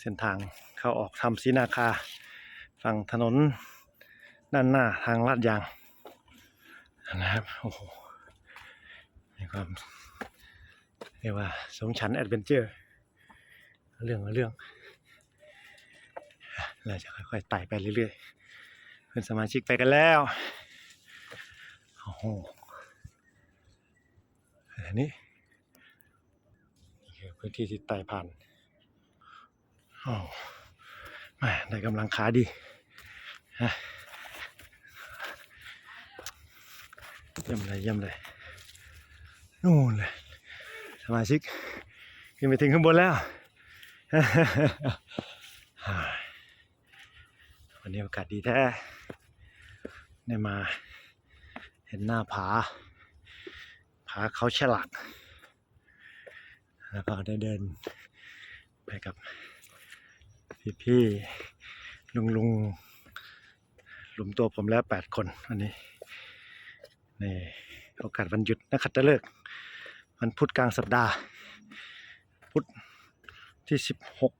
เส้นทางเข้าออกทำศีนาคา ฝั่งถนนด้านหน้าทางลาดยางนะครับโอ้โหมีความเรียกว่าสงชันแอดเวนเจอร์ เรื่องเรื่องเราจะค่อยๆไต่ไปเรื่อยๆเพื่อนสมาชิกไปกันแล้วโอ้โหอันนี้นี่คือพื้นที่ที่ไต่ผ่าน โอ้แม่ได้กำลังขาดีฮะเยี่ยมเลยเยี่ยมเลยนู่นเลยสมาชิกขึ้นไปถึงข้างบนแล้ว วันนี้โอกาสดีแท้ได้มาเห็นหน้าผา ผาเขาฉลากแล้วก็ได้เดินไปกับ พี่ๆลุงลุงๆรวมตัวผมแล้วแปดคนวันนี้ในโอกาสวันหยุดนักขัตฤกษ์วันพุธกลางสัปดาห์ พุธที่สิบหก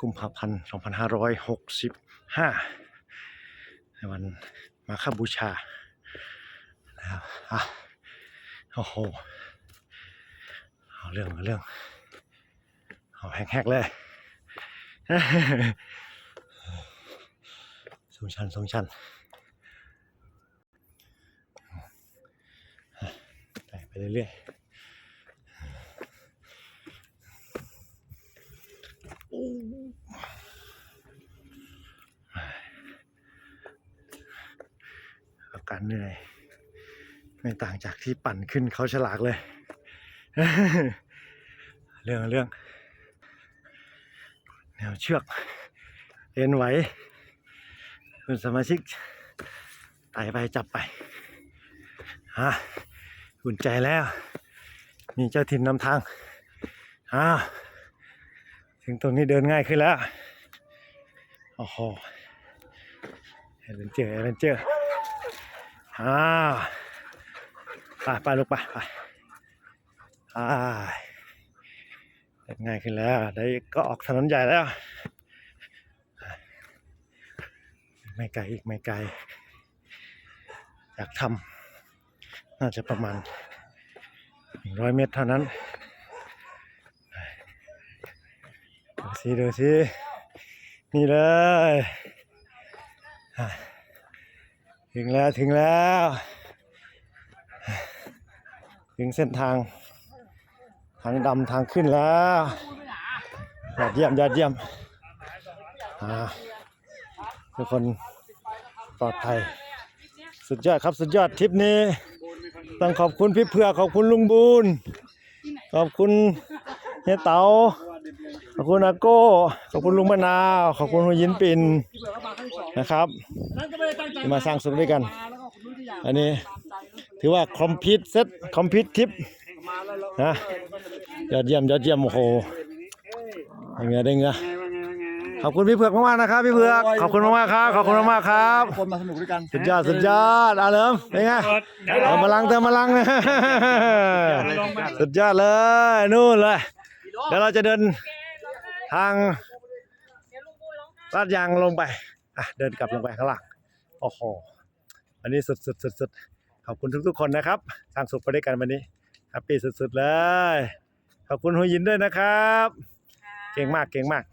กุมภาพันธ์สองพันห้าร้อยหกสิบห้าในวันมาฆบูชานะครับอะโอ้โห เอาเรื่องเอาเรื่อง เอาแฮกๆเลย สงชันสงชันไต่ไปเรื่อยๆโอ้อาการเหนื่อยไม่ต่างจากที่ปั่นขึ้นเขาฉลากเลย เรื่องเรื่อง แนวเชือกเอ็นไหวคุณสมาชิกไต่ไปจับไปฮะอุ่นใจแล้ว มีเจ้าถิ่นนำทางอ่าถึงตรงนี้เดินง่ายขึ้นแล้วโอ้โหเอเวนเจอร์เอเวนเจอร์อ่าไปไปลูกไปไปอ่า ง่ายขึ้นแล้วได้ก็ออกถนนใหญ่แล้ว ไม่ไกลอีกไม่ไกล อยากทำน่าจะประมาณหนึ่งร้อยเมตรเท่านั้นดูสิดูสินี่เลยถึงแล้วถึงแล้ว ถึงเส้นทางางดำทางขึ้นแล้วยอดเยี่ยมยอดเยี่ยมอ่าทุกคนปลอดภัย สุดยอดครับสุดยอดทริปนี้ ต้องขอบคุณพี่เผือกขอบคุณลุงบูนขอบคุณเฮียเต๋าขอบคุณอาโก้ ขอบคุณลุงมะนาว ขอบคุณลุงยินปินนะครับที่มาสร้างสุขด้วยกัน อันนี้ถือว่าคอมพิวเซตคอมพิวทิปนะ ยอดเยี่ยมยอดเยี่ยมโอ้โหได้เงือได้เงือขอบคุณพี่เผือกมากๆนะครับพี่เผือกขอบคุณมากๆครับขอบคุณมากๆครับ คนมาสนุกด้วยกันสุดยอดสุดยอดอาเลิมเป็นไงเติมพลังเติมพลังสุดยอดเลยนู่นเลยเดี๋ยวเราจะเดินทางลาดยางลงไปอะเดินกลับลงไปข้างล่างโอ้โหวันนี้สุดสุดสุดสุดขอบคุณทุกๆคนนะครับสร้างสุขไปด้วยกันวันนี้แฮปปี้สุดๆเลย ขอบคุณหัวยินด้วยนะครับ เก่งมากเก่งมาก